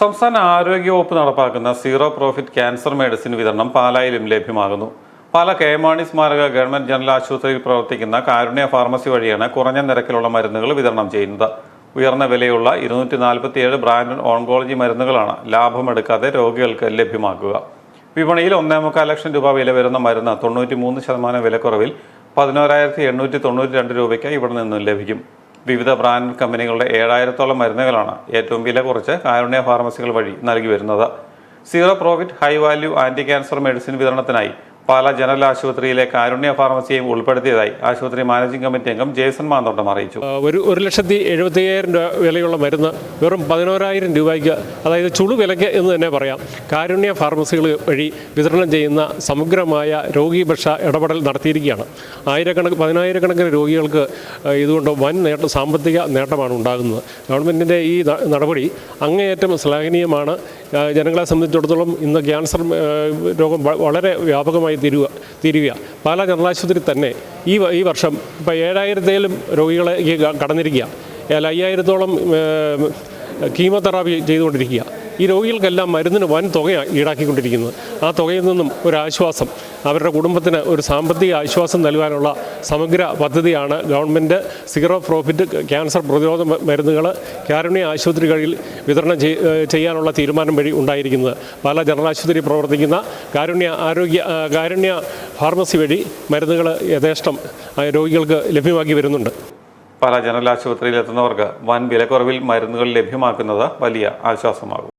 സംസ്ഥാന ആരോഗ്യവകുപ്പ് നടപ്പാക്കുന്ന സീറോ പ്രോഫിറ്റ് ക്യാൻസർ മെഡിസിൻ വിതരണം പാലായിലും ലഭ്യമാകുന്നു. പാല കെ എം മാണി സ്മാരക ഗവൺമെന്റ് ജനറൽ ആശുപത്രിയിൽ പ്രവർത്തിക്കുന്ന കാരുണ്യ ഫാർമസി വഴിയാണ് കുറഞ്ഞ നിരക്കിലുള്ള മരുന്നുകൾ വിതരണം ചെയ്യുന്നത്. ഉയർന്ന വിലയുള്ള ഇരുന്നൂറ്റി നാൽപ്പത്തിയേഴ് ബ്രാൻഡ് ഓൺകോളജി മരുന്നുകളാണ് ലാഭമെടുക്കാതെ രോഗികൾക്ക് ലഭ്യമാക്കുക. വിപണിയിൽ ഒന്നേ മുക്കാൽ ലക്ഷം രൂപ വില വരുന്ന മരുന്ന് തൊണ്ണൂറ്റി മൂന്ന് ശതമാനം വിലക്കുറവിൽ പതിനോരായിരത്തി എണ്ണൂറ്റി തൊണ്ണൂറ്റി രണ്ട് രൂപയ്ക്ക് ഇവിടെ നിന്നും ലഭിക്കും. വിവിധ ബ്രാൻഡ് കമ്പനികളുടെ ഏഴായിരത്തോളം മരുന്നുകളാണ് ഏറ്റവും വില കുറച്ച് കാരുണ്യ ഫാർമസികൾ വഴി നൽകി വരുന്നത്. Zero profit high value anti cancer medicine വിതരണത്തിനായി പാല ജനറൽ ആശുപത്രിയിലെ കാരുണ്യ ഫാർമസിയെയും ഉൾപ്പെടുത്തിയതായി ആശുപത്രി മാനേജിംഗ് കമ്മിറ്റി അംഗം ജേസൺ മാന്തോട്ടം അറിയിച്ചു. ഒരു ഒരു ലക്ഷത്തി എഴുപത്തി അയ്യായിരം രൂപ വിലയുള്ള മരുന്ന് വെറും പതിനോരായിരം രൂപയ്ക്ക് അതായത് ചുളു വിലയ്ക്ക് എന്ന് തന്നെ പറയാം. കാരുണ്യ ഫാർമസികൾ വഴി വിതരണം ചെയ്യുന്ന സമഗ്രമായ രോഗീപക്ഷ ഇടപെടൽ നടത്തിയിരിക്കുകയാണ്. ആയിരക്കണക്ക് പതിനായിരക്കണക്കിന് രോഗികൾക്ക് ഇതുകൊണ്ട് വൻ നേട്ടം സാമ്പത്തിക നേട്ടമാണ് ഉണ്ടാകുന്നത്. ഗവൺമെന്റിന്റെ ഈ നടപടി അങ്ങേയറ്റം ശ്ലാഘനീയമാണ് ജനങ്ങളെ സംബന്ധിച്ചിടത്തോളം ഇന്ന് ക്യാൻസർ രോഗം വളരെ വ്യാപകമായി തീരുക തീരുക പാലാ ജനറൽ തന്നെ ഈ ഈ വർഷം ഇപ്പോൾ ഏഴായിരത്തേലും രോഗികളെ കടന്നിരിക്കുക അയ്യായിരത്തോളം കീമോതെറാപ്പി ചെയ്തുകൊണ്ടിരിക്കുക ഈ രോഗികൾക്കെല്ലാം മരുന്നിന് വൻ തുകയാണ് ഈടാക്കിക്കൊണ്ടിരിക്കുന്നത്. ആ തുകയിൽ നിന്നും ഒരു ആശ്വാസം അവരുടെ കുടുംബത്തിന് ഒരു സാമ്പത്തിക ആശ്വാസം നൽകാനുള്ള സമഗ്ര പദ്ധതിയാണ് ഗവൺമെന്റ് സിഗറോ പ്രോഫിറ്റ് ക്യാൻസർ പ്രതിരോധ മരുന്നുകൾ കാരുണ്യ ആശുപത്രികളിൽ വിതരണം ചെയ്യാനുള്ള തീരുമാനം വഴി ഉണ്ടായിരിക്കുന്നത്. പല ജനറൽ ആശുപത്രി പ്രവർത്തിക്കുന്ന കാരുണ്യ ആരോഗ്യ കാരുണ്യ ഫാർമസി വഴി മരുന്നുകൾ യഥേഷ്ടം രോഗികൾക്ക് ലഭ്യമാക്കി വരുന്നുണ്ട്. പാല ജനറൽ ആശുപത്രിയിൽ എത്തുന്നവർക്ക് വൻ വിലക്കുറവിൽ മരുന്നുകൾ ലഭ്യമാക്കുന്നത് വലിയ ആശ്വാസമാകും.